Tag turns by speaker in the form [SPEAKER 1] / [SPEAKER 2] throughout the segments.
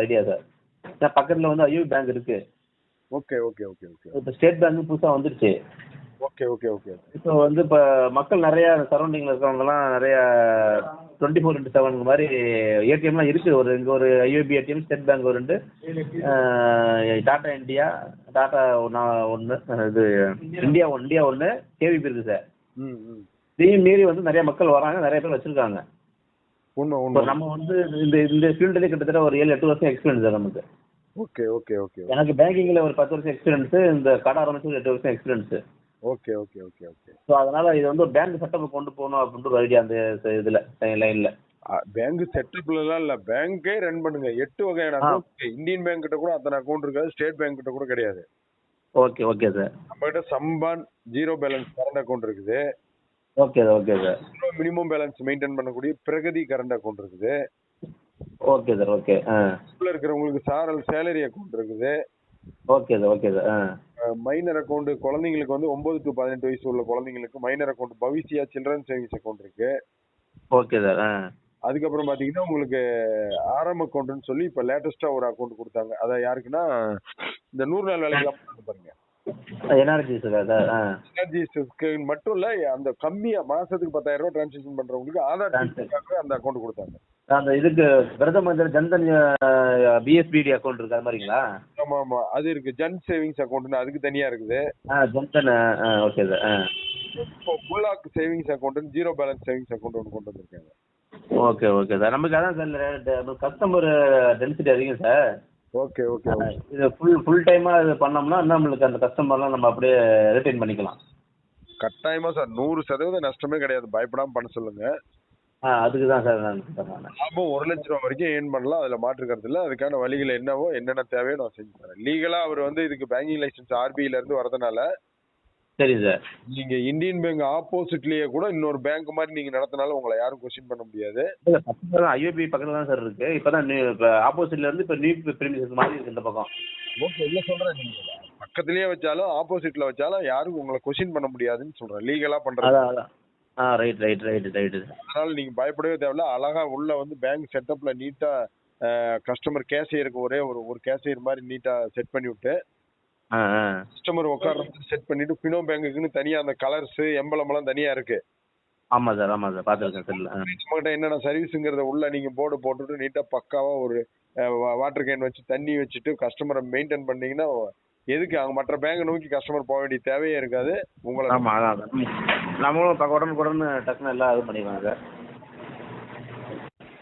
[SPEAKER 1] Idea sir ஏன்னா பக்கத்தில் வந்து ஐயூ பேங்க் இருக்கு.
[SPEAKER 2] Okay okay okay okay.
[SPEAKER 1] இப்போ ஸ்டேட் பேங்க் புதுசாக வந்துருச்சு.
[SPEAKER 2] Okay okay okay.
[SPEAKER 1] இப்போ வந்து இப்போ மக்கள் நிறைய சரௌண்டிங்கில் இருக்கவங்கலாம் நிறைய டுவெண்ட்டி ஃபோர் இன்ட்டு செவன் மாதிரி ஏடிஎம்லாம் இருக்குது ஒரு இங்கே ஒரு ஐஓபி ஏடிஎம் ஸ்டேட் பேங்க் ஒரு ரெண்டு. டாடா இந்தியா டாடா ஒன்று இது இந்தியா ஒன் இந்தியா ஒன்று கேவிபி இருக்குது சார்
[SPEAKER 2] ம் ம்.
[SPEAKER 1] இதையும் மீறி வந்து நிறைய மக்கள் வராங்க நிறைய பேர் வச்சுருக்காங்க.
[SPEAKER 2] உண்மை உண்மை.
[SPEAKER 1] நம்ம வந்து இந்த இந்த ஃபீல்டுலேயே கிட்டத்தட்ட ஒரு ஏழு எட்டு வருஷம் எக்ஸ்பீரியன்ஸ் சார் நமக்கு.
[SPEAKER 2] Okay okay okay.
[SPEAKER 1] எனக்கு பேங்கிங்கில் ஒரு பத்து வருஷம் எக்ஸ்பீரியன்ஸு இந்த கடை ஆரம்பிச்சு எட்டு வருஷம் experience
[SPEAKER 2] okay okay okay okay.
[SPEAKER 1] So அதனால இது வந்து பேங்க் செட்டப் கொண்டு போகணும் அப்படின்ற ஒரு ஐடியா அந்த இதில் லைனில்
[SPEAKER 2] பேங்க் செட்டப்லாம் இல்ல. பேங்கே ரன் பண்ணுங்க. எட்டு வகையான. அக்கௌண்ட் இந்தியன் பேங்க் கிட்ட கூட அத்தனை அக்கௌண்ட் இருக்காது. ஸ்டேட் பேங்க் கிட்ட கூட கிடையாது.
[SPEAKER 1] Okay okay sir.
[SPEAKER 2] நம்ம கிட்ட சம்பான் ஜீரோ பேலன்ஸ் கரண்ட் அக்கௌண்ட் இருக்குது.
[SPEAKER 1] Okay sir okay sir
[SPEAKER 2] minimum balance maintain பண்ணக்கூடிய பிரகதி கரண்ட் அக்கௌண்ட் இருக்குது.
[SPEAKER 1] ஓகே சார் ஓகே ஆ.
[SPEAKER 2] ஸ்கூல்ல இருக்கிறவங்களுக்கு சாரல் சேலரி அக்கௌண்ட் இருக்குது.
[SPEAKER 1] ஓகே சார் ஓகே சார் ஆ.
[SPEAKER 2] மைனர் அக்கௌண்ட் குழந்தைங்களுக்கு வந்து ஒன்பது டு பதினெட்டு வயசு உள்ள குழந்தைங்களுக்கு மைனர் அக்கௌண்ட் பவிசியா சில்ட்ரன் சேவிங்ஸ் அக்கௌண்ட் இருக்கு.
[SPEAKER 1] ஓகே சார் ஆ.
[SPEAKER 2] அதுக்கப்புறம் பாத்தீங்கன்னா உங்களுக்கு ஆரம் அக்கௌண்ட்னு சொல்லி இப்ப லேட்டஸ்டா ஒரு அக்கௌண்ட் கொடுத்தாங்க. அத யாருக்குன்னா இந்த நூறு நாள் வேலைக்கு பாருங்க.
[SPEAKER 1] ஆ
[SPEAKER 2] எனர்ஜிஸ்க்கு மட்டும் இல்ல அந்த கம்மியா மாசத்துக்கு பத்தாயிரம் ரூபாய் டிரான்சாக்ஷன் பண்றவங்களுக்கு ஆதார் அந்த அக்கௌண்ட் கொடுத்தாங்க.
[SPEAKER 1] அந்த இதுக்கு பிரதமர் ஜன்தன் பிஎஸ்பிடி அக்கௌண்ட் இருக்கு அது மாதிரிங்களா?
[SPEAKER 2] ஆமா ஆமா. அது இருக்கு. ஜன் சேவிங்ஸ் அக்கௌண்ட்னு அதுக்கு தனியா இருக்குது.
[SPEAKER 1] ஜன்தன் ஓகே சார்
[SPEAKER 2] இப்போ Bullock savings account zero balance savings account ஒன்று கொண்டு வந்திருக்காங்க.
[SPEAKER 1] ஓகே ஓகே சார் நமக்கு அதான் சார் கஸ்டமர் டென்சிட்டி அதிகம் சார்
[SPEAKER 2] ஓகே ஓகே
[SPEAKER 1] இது ஃபுல் ஃபுல் டைமாக இது பண்ணோம்னா நம்மளுக்கு அந்த கஸ்டமர்லாம் நம்ம அப்படியே ரிட்டைன் பண்ணிக்கலாம்.
[SPEAKER 2] கட்டாயமா சார் நூறு சதவீதம் நஷ்டமே கிடையாது. பயப்படாம பண்ண சொல்லுங்க.
[SPEAKER 1] அதுக்கு தான் சார் நான்
[SPEAKER 2] லாபம் ஒரு லட்ச ரூபா வரைக்கும் ஏர்ன் பண்ணலாம். அதுல மாற்றுக்கிறது இல்ல. அதுக்கான வழிகள் என்னவோ என்னென்ன தேவையோ நான் செஞ்சு தரேன். லீகலா அவர் வந்து இதுக்கு பேங்கிங் லைசன்ஸ் ஆர்பிஐல இருந்து வரதுனால
[SPEAKER 1] சரி சார்
[SPEAKER 2] நீங்க இந்தியன் பேங்க் ஆப்போசிட்லயே கூட இன்னொரு பேங்க் மாதிரி நீங்க நடத்தினாலும் உங்களை யாரும் கொஸ்டின் பண்ண முடியாது.
[SPEAKER 1] இல்லை பக்கத்தில் தான் ஐஓபி பக்கத்தில் தான் சார் இருக்கு. இப்போ தான் நியூ இப்போ ஆப்போசிட்ல இருந்து இப்போ நியூ பிரிமிசஸ் மாதிரி இருக்கு இந்த பக்கம்.
[SPEAKER 2] ஓகே இல்ல சொல்றேன் நீங்க. பக்கத்துலயே வச்சாலும் ஆப்போசிட்ல வச்சாலும் யாரும் உங்களை கொஸ்டின் பண்ண முடியாதுன்னு சொல்றேன். லீகலா பண்றது.
[SPEAKER 1] அதான் ஆ ரைட் ரைட் ரைட் ரைட்டு
[SPEAKER 2] அதனால நீங்க பயப்படவே தேவையில்ல. அழகா உள்ள வந்து பேங்க் செட்டப்ல நீட்டா கஸ்டமர் கேஷியருக்கு ஒரே ஒரு ஒரு கேஷியர் மாதிரி நீட்டா செட் பண்ணி விட்டு கஸ்டமர் உட்கார்றது செட் பண்ணிட்டு பினோ பேங்குக்குன்னு தனியா அந்த கலர்ஸ் எம்பளம் எல்லாம் தனியா இருக்கு.
[SPEAKER 1] ஆமாம் சார் ஆமாம் சார்.
[SPEAKER 2] நம்மகிட்ட என்னென்ன சர்வீஸுங்கிறத உள்ள நீங்க போர்டு போட்டுட்டு நீட்டா பக்காவா ஒரு வாட்டர் கேன் வச்சு தண்ணி வச்சுட்டு கஸ்டமரை மெயின்டைன் பண்ணீங்கன்னா எதுக்கு அவங்க மற்ற பேங்க் நோக்கி கஸ்டமர் போக வேண்டிய தேவையே இருக்காது. உங்களை
[SPEAKER 1] ஆமாம் அதான். நம்மளும் பக்க உடனே உடனே டக்குன்னு எல்லாம் இது பண்ணிக்கலாம் சார்.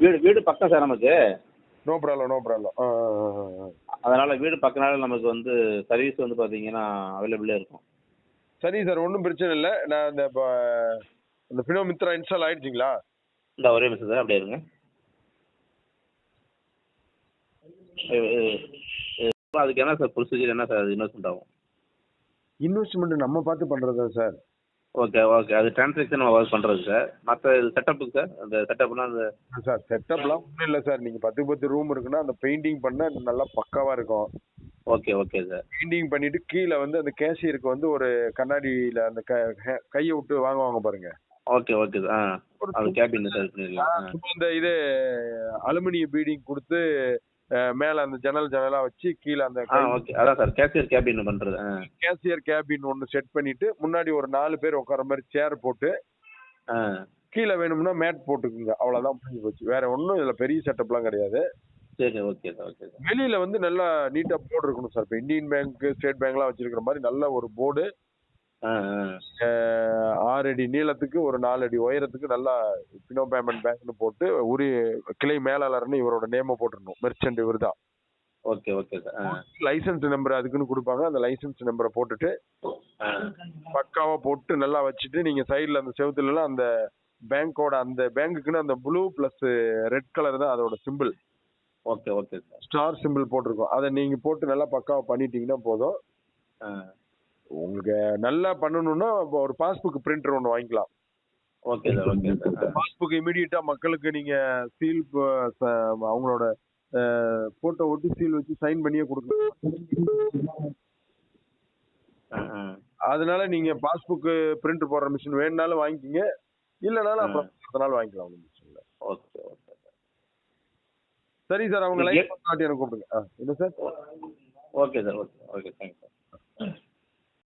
[SPEAKER 1] வீடு வீடு பக்கம் சார் நமக்கு.
[SPEAKER 2] நோ ப்ராப்ளம் நோ ப்ராப்ளம்
[SPEAKER 1] அதனால வீடு பக்கனால நமக்கு வந்து சர்வீஸ் வந்து பார்த்தீங்கன்னா அவைலபிளாக இருக்கும்.
[SPEAKER 2] சரி சார் ஒன்றும் பிரச்சனை இல்லை. நான் இந்த இப்போ இந்த பினோ மித்ரா இன்ஸ்டால் ஆயிடுச்சிங்களா?
[SPEAKER 1] இந்த ஒரே நிமிஷம் சார் அப்படியே இருங்க. அதுக்கு என்ன சார் ப்ரொசீஜர் என்ன சார் இன்வெஸ்ட்மெண்ட் ஆகும்?
[SPEAKER 2] இன்வெஸ்ட்மெண்ட் நம்ம பார்த்து பண்றதா சார்
[SPEAKER 1] ஓகே ஓகே அது டிரான்சாக்ஷன் ஒர்க் பண்ணுறது சார் மற்ற இது செட்டப்புக்கு சார் அந்த செட்டப்னா அந்த
[SPEAKER 2] சார் செட்டப்லாம் ஒன்றும் இல்லை சார் நீங்கள் பத்து பத்து ரூம் இருக்குன்னா அந்த பெயிண்டிங் பண்ண நல்லா பக்காவா இருக்கும்.
[SPEAKER 1] ஓகே ஓகே சார்
[SPEAKER 2] பெயிண்டிங் பண்ணிட்டு கீழே வந்து அந்த கேஷியருக்கு வந்து ஒரு கண்ணாடியில அந்த க- கையை விட்டு வாங்குவாங்க பாருங்க.
[SPEAKER 1] ஓகே ஓகே சார் ஆ அது கேபின் சார் பண்ணிடலாம்.
[SPEAKER 2] இந்த இது அலுமினிய பீடிங் கொடுத்து மேல அந்த ஜன்னல் ஜன்னலா வச்சு கீழே அந்த
[SPEAKER 1] அதான் சார் கேஷியர் கேபின் பண்ணுறது ஆ.
[SPEAKER 2] கேஷியர் கேபின் ஒன்று செட் பண்ணிட்டு முன்னாடி ஒரு நாலு பேர் உட்கார மாதிரி சேர் போட்டு கீழே வேணும்னா மேட் போட்டுக்குங்க. அவ்வளவுதான் முடிஞ்சு போச்சு. வேற ஒன்றும் இதுல பெரிய செட்டப்லாம் கிடையாது.
[SPEAKER 1] சரி ஓகே சார் ஓகே
[SPEAKER 2] வெளியில வந்து நல்லா நீட்டா போர்டு இருக்கணும் சார் இப்போ இந்தியன் பேங்க் ஸ்டேட் பேங்க்லாம் வச்சிருக்கிற மாதிரி நல்ல ஒரு போர்டு ஆறு அடி நீளத்துக்கு ஒரு நாலு அடி உயரத்துக்கு நல்லா பினோ பேமெண்ட் பேங்க்னு போட்டு ஒரு கிளை மேலாளர்னு இவரோட நேமை போட்டுடணும். மெர்ச்சன்ட் இவர் தான்.
[SPEAKER 1] Okay okay sir.
[SPEAKER 2] Licence number அதுக்குன்னு கொடுப்பாங்க. அந்த லைசன்ஸ் நம்பரை போட்டுட்டு பக்காவா போட்டு நல்லா வச்சுட்டு நீங்க சைடுல அந்த செவுத்துலலாம் அந்த பேங்கோட அந்த பேங்க்குன்னு அந்த ப்ளூ பிளஸ் ரெட் கலர் தான் அதோட simple.
[SPEAKER 1] Okay okay sir.
[SPEAKER 2] Star simple போட்டிருக்கோம். அதை நீங்க போட்டு நல்லா பக்காவா பண்ணிட்டீங்கன்னா போதும். உங்களுக்கு நல்லா பண்ணணும்னா ஒரு பாஸ்புக் பிரிண்டர் ஒன்று வாங்கிக்கலாம்.
[SPEAKER 1] Okay sir okay sir
[SPEAKER 2] passbook இமீடியட்டா மக்களுக்கு நீங்க சீல் அவங்களோட போட்டோ ஒட்டி சீல் வச்சு சைன் பண்ணியே கொடுக்கலாம். அதனால நீங்க பாஸ்புக் பிரிண்ட் போடுற மிஷின் வேணுனாலும் வாங்கிக்கிங்க. இல்லைனாலும் அப்புறம் அடுத்த நாள் வாங்கிக்கலாம் ஒண்ணும் பிரச்சனை
[SPEAKER 1] ஓகே ஓகே
[SPEAKER 2] சரி சார் அவங்க லைன் காட்டி எனக்கு கூப்பிடுங்க ஆ என்ன sir
[SPEAKER 1] okay sir okay okay thanks